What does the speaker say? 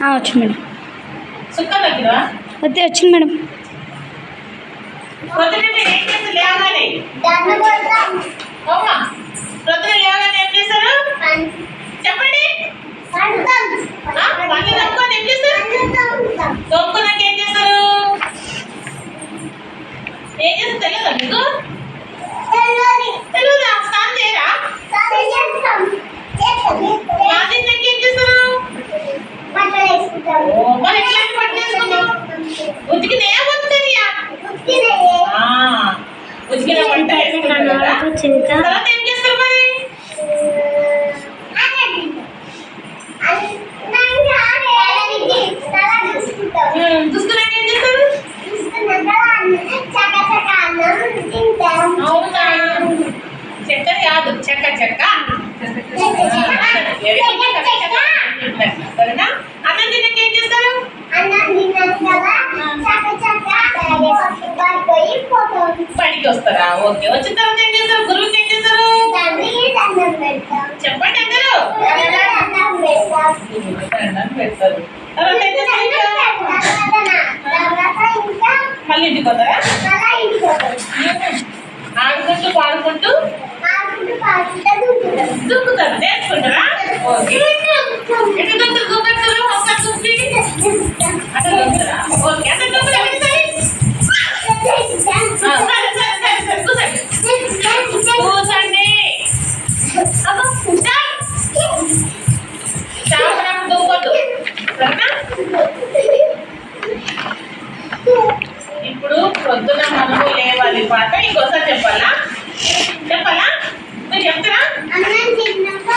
వచ్చింది మేడం. వద్దే వచ్చింది మేడం. और हेडलाइन पढ़ना इसको उठ के नया बोल करिए आप उठ के नहीं हाँ उठ के ना पढ़ता है इसको करना तो चिंता चलो टाइम कैसे कर पाए दूसरा लाइन कैसे करूँ दूसरा नंबर आना चका चका आना चिंता हाँ चक्कर याद चक्का चक्का चक्का चक्का चक्का चक्का వస్తారా? ఓకే వచ్చిన తర్వాత ఏం చేస్తారు? గురువుకి ఏం చేస్తారు? చెప్పండి అందరూ. పెడతారు? మళ్ళీ ఇంటికి వస్తారా ఆడుకుంటూ పాడుకుంటూ? దూకుతారు నేర్చుకుంటారా ఓకే. ఇప్పుడు పొద్దున మనము లేవాలి పాట. ఇంకోసారి చెప్పాలా? చెప్పాలా? మీరు చెప్తారా? అన్నం తిన్నాక